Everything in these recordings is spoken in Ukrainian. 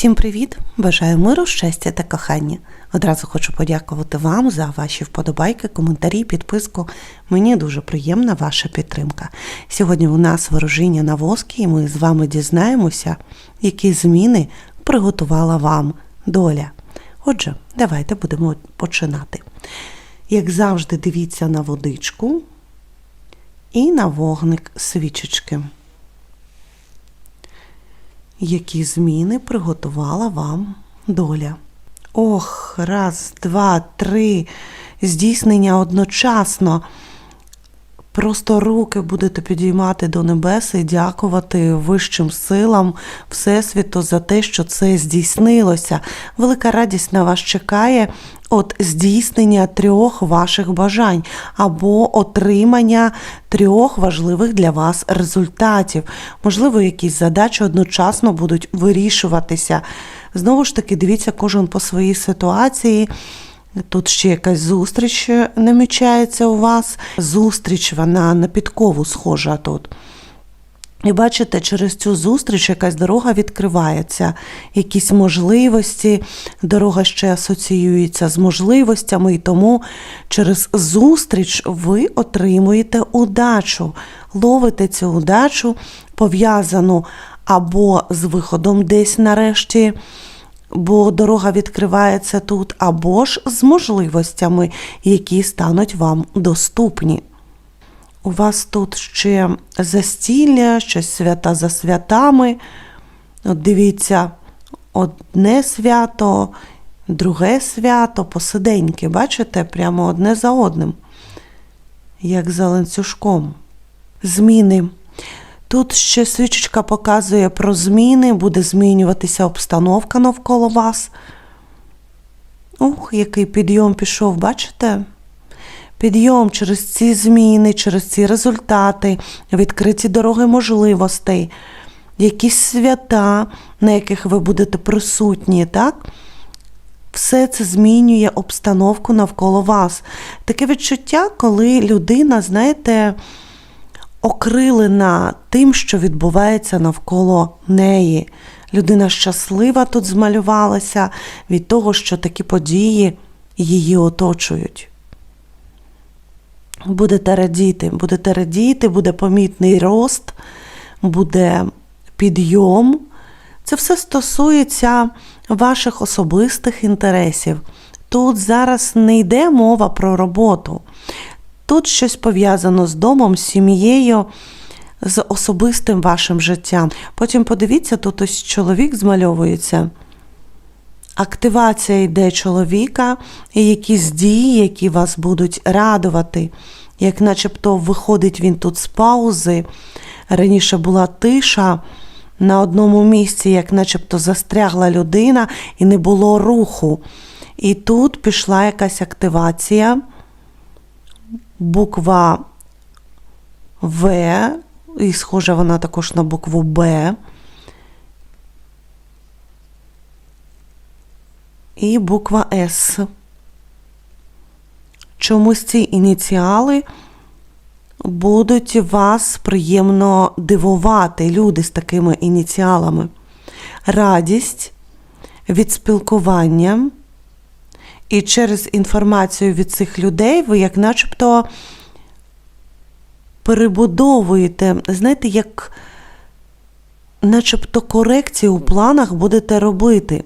Всім привіт! Бажаю миру, щастя та кохання. Одразу хочу подякувати вам за ваші вподобайки, коментарі, підписку. Мені дуже приємна ваша підтримка. Сьогодні у нас ворожіння на воскі, і ми з вами дізнаємося, які зміни приготувала вам доля. Отже, давайте будемо починати. Як завжди, дивіться на водичку і на вогник свічечки які зміни приготувала вам доля. Ох, раз, два, три. Здійснення одночасно. Просто руки будете підіймати до небес і дякувати вищим силам Всесвіту за те, що це здійснилося. Велика радість на вас чекає от здійснення трьох ваших бажань або отримання трьох важливих для вас результатів. Можливо, якісь задачі одночасно будуть вирішуватися. Знову ж таки, дивіться кожен по своїй ситуації. Тут ще якась зустріч намічається у вас. Зустріч, вона на підкову схожа тут. І бачите, через цю зустріч якась дорога відкривається, якісь можливості, дорога ще асоціюється з можливостями, і тому через зустріч ви отримуєте удачу, ловите цю удачу, пов'язану або з виходом десь нарешті бо дорога відкривається тут, або ж з можливостями, які стануть вам доступні. У вас тут ще застілля, щось свята за святами. От дивіться, одне свято, друге свято, посиденьки, бачите, прямо одне за одним, як за ланцюжком. Зміни. Тут ще свічечка показує про зміни, буде змінюватися обстановка навколо вас. Ух, який підйом пішов, бачите? Підйом через ці зміни, через ці результати, відкриті дороги можливостей, якісь свята, на яких ви будете присутні, так? Все це змінює обстановку навколо вас. Таке відчуття, коли людина, знаєте, окрилена тим, що відбувається навколо неї. Людина щаслива тут змалювалася від того, що такі події її оточують. Будете радіти, будете радіти, буде помітний рост, буде підйом. Це все стосується ваших особистих інтересів. Тут зараз не йде мова про роботу. Тут щось пов'язано з домом, з сім'єю, з особистим вашим життям. Потім подивіться, тут ось чоловік змальовується. Активація йде чоловіка і якісь дії, які вас будуть радувати. Як начебто виходить він тут з паузи. Раніше була тиша на одному місці, як начебто застрягла людина і не було руху. І тут пішла якась активація буква В, і схожа вона також на букву Б. І буква С. Чомусь ці ініціали будуть вас приємно дивувати, люди з такими ініціалами. Радість від спілкування. І через інформацію від цих людей ви, як начебто, перебудовуєте, знаєте, як начебто корекцію у планах будете робити.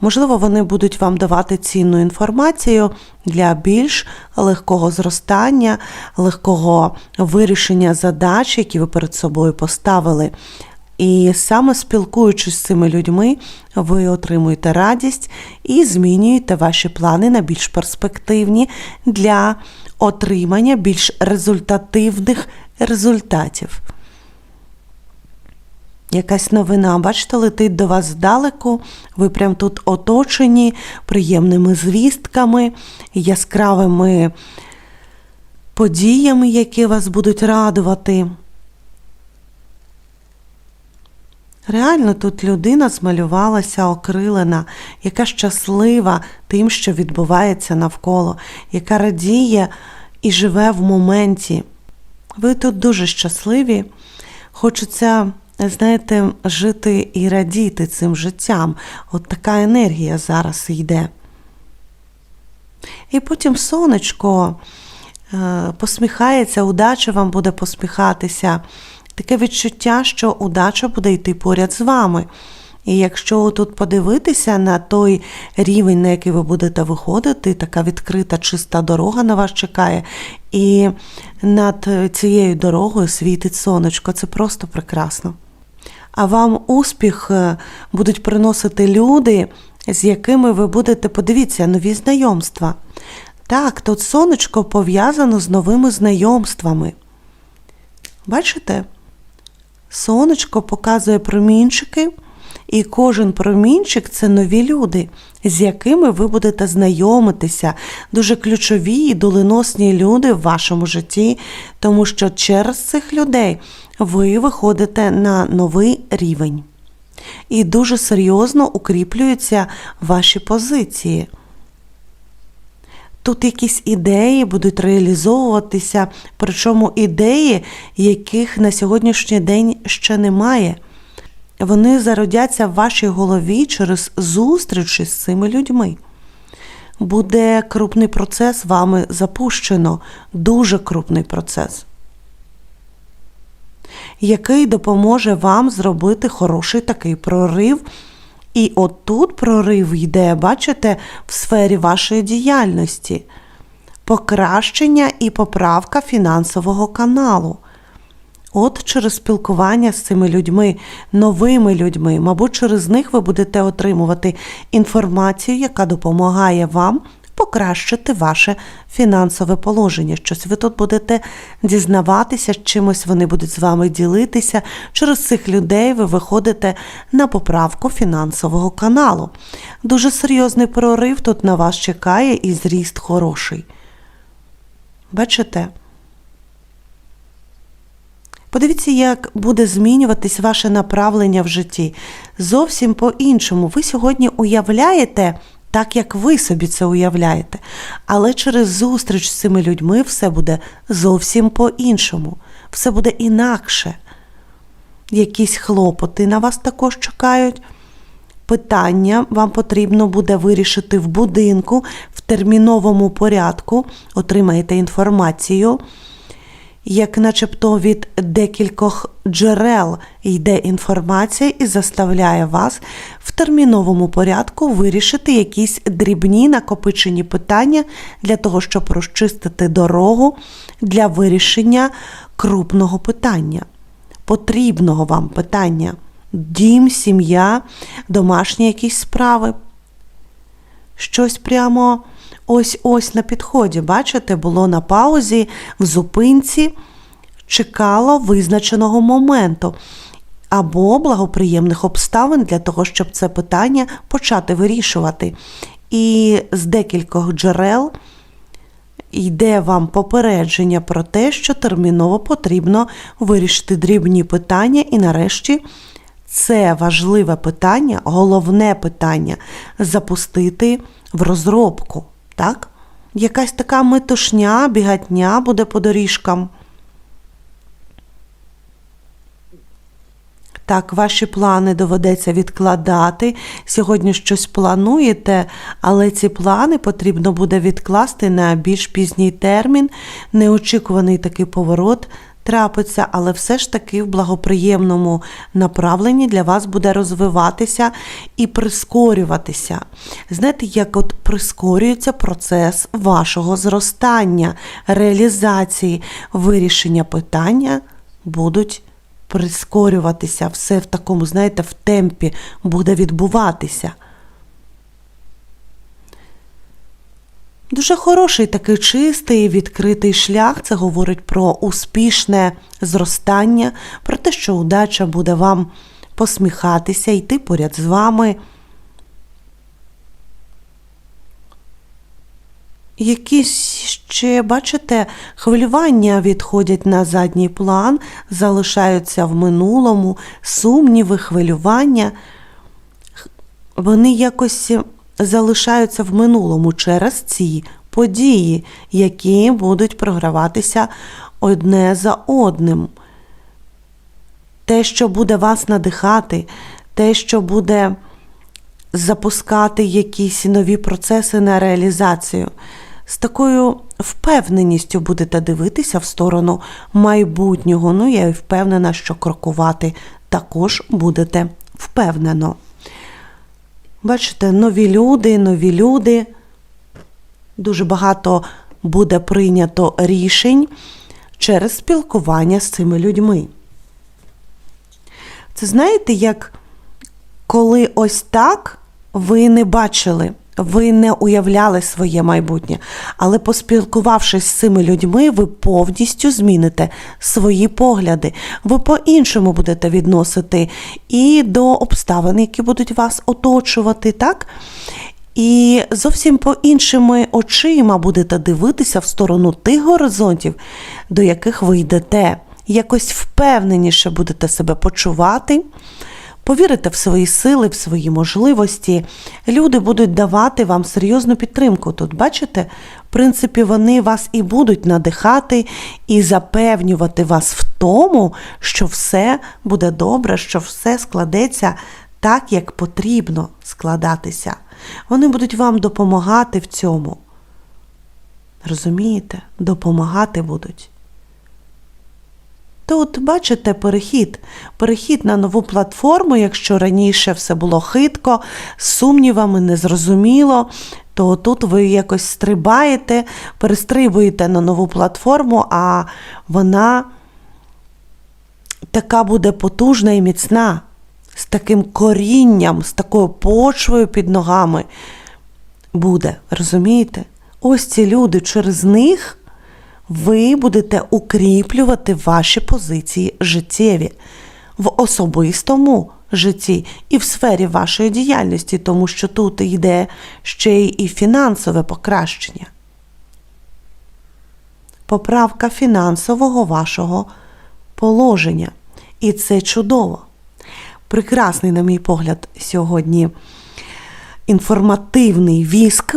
Можливо, вони будуть вам давати цінну інформацію для більш легкого зростання, легкого вирішення задач, які ви перед собою поставили. І саме спілкуючись з цими людьми, ви отримуєте радість і змінюєте ваші плани на більш перспективні для отримання більш результативних результатів. Якась новина, бачите, летить до вас здалеку, ви прям тут оточені приємними звістками, яскравими подіями, які вас будуть радувати. Реально тут людина змалювалася окрилена, яка щаслива тим, що відбувається навколо, яка радіє і живе в моменті. Ви тут дуже щасливі. Хочеться знаєте, жити і радіти цим життям. От така енергія зараз йде. І потім сонечко е, посміхається, удача вам буде посміхатися. Таке відчуття, що удача буде йти поряд з вами. І якщо тут подивитися на той рівень, на який ви будете виходити, така відкрита, чиста дорога на вас чекає, і над цією дорогою світить сонечко, це просто прекрасно. А вам успіх е, будуть приносити люди, з якими ви будете, подивіться, нові знайомства. Так, тут сонечко пов'язано з новими знайомствами. Бачите? Сонечко показує промінчики, і кожен промінчик це нові люди, з якими ви будете знайомитися. Дуже ключові і доленосні люди в вашому житті, тому що через цих людей ви виходите на новий рівень. І дуже серйозно укріплюються ваші позиції. Тут якісь ідеї будуть реалізовуватися, причому ідеї, яких на сьогоднішній день ще немає. Вони зародяться в вашій голові через зустрічі з цими людьми. Буде крупний процес вами запущено, дуже крупний процес, який допоможе вам зробити хороший такий прорив. І отут прорив йде, бачите, в сфері вашої діяльності, покращення і поправка фінансового каналу. От через спілкування з цими людьми, новими людьми, мабуть, через них ви будете отримувати інформацію, яка допомагає вам покращити ваше фінансове положення. Щось ви тут будете дізнаватися, чимось вони будуть з вами ділитися. Через цих людей ви виходите на поправку фінансового каналу. Дуже серйозний прорив тут на вас чекає і зріст хороший. Бачите? Подивіться, як буде змінюватись ваше направлення в житті. Зовсім по-іншому. Ви сьогодні уявляєте так, як ви собі це уявляєте. Але через зустріч з цими людьми все буде зовсім по-іншому, все буде інакше. Якісь хлопоти на вас також чекають. Питання вам потрібно буде вирішити в будинку в терміновому порядку, отримаєте інформацію як начебто від декількох джерел йде інформація і заставляє вас в терміновому порядку вирішити якісь дрібні накопичені питання для того, щоб розчистити дорогу для вирішення крупного питання, потрібного вам питання. Дім, сім'я, домашні якісь справи. Щось прямо ось-ось на підході, бачите, було на паузі, в зупинці, чекало визначеного моменту або благоприємних обставин для того, щоб це питання почати вирішувати. І з декількох джерел йде вам попередження про те, що терміново потрібно вирішити дрібні питання, і нарешті. Це важливе питання, головне питання запустити в розробку так? Якась така метушня, бігатня буде по доріжкам. Так, ваші плани доведеться відкладати. Сьогодні щось плануєте, але ці плани потрібно буде відкласти на більш пізній термін, неочікуваний такий поворот трапиться, але все ж таки в благоприємному направленні для вас буде розвиватися і прискорюватися. Знаєте, як от прискорюється процес вашого зростання, реалізації, вирішення питання будуть прискорюватися. Все в такому, знаєте, в темпі буде відбуватися. Дуже хороший такий чистий, відкритий шлях. Це говорить про успішне зростання, про те, що удача буде вам посміхатися, йти поряд з вами. Якісь ще, бачите, хвилювання відходять на задній план, залишаються в минулому, сумніви, хвилювання. Вони якось залишаються в минулому через ці події, які будуть програватися одне за одним. те, що буде вас надихати, те, що буде запускати якісь нові процеси на реалізацію. З такою впевненістю будете дивитися в сторону майбутнього. Ну, я впевнена, що крокувати також будете впевнено. Бачите, нові люди, нові люди. Дуже багато буде прийнято рішень через спілкування з цими людьми. Це знаєте, як коли ось так ви не бачили, ви не уявляли своє майбутнє, але поспілкувавшись з цими людьми, ви повністю зміните свої погляди. Ви по-іншому будете відносити і до обставин, які будуть вас оточувати, так? І зовсім по іншими очима будете дивитися в сторону тих горизонтів, до яких ви йдете. Якось впевненіше будете себе почувати, повірите в свої сили, в свої можливості. Люди будуть давати вам серйозну підтримку. Тут, бачите, в принципі, вони вас і будуть надихати і запевнювати вас в тому, що все буде добре, що все складеться так, як потрібно складатися. Вони будуть вам допомагати в цьому. Розумієте? Допомагати будуть. Тут, бачите, перехід. Перехід на нову платформу, якщо раніше все було хитко, з сумнівами, незрозуміло, то тут ви якось стрибаєте, перестрибуєте на нову платформу, а вона така буде потужна і міцна, з таким корінням, з такою почвою під ногами буде. Розумієте? Ось ці люди через них ви будете укріплювати ваші позиції життєві в особистому житті і в сфері вашої діяльності, тому що тут йде ще й і фінансове покращення. Поправка фінансового вашого положення. І це чудово. Прекрасний, на мій погляд, сьогодні інформативний віск.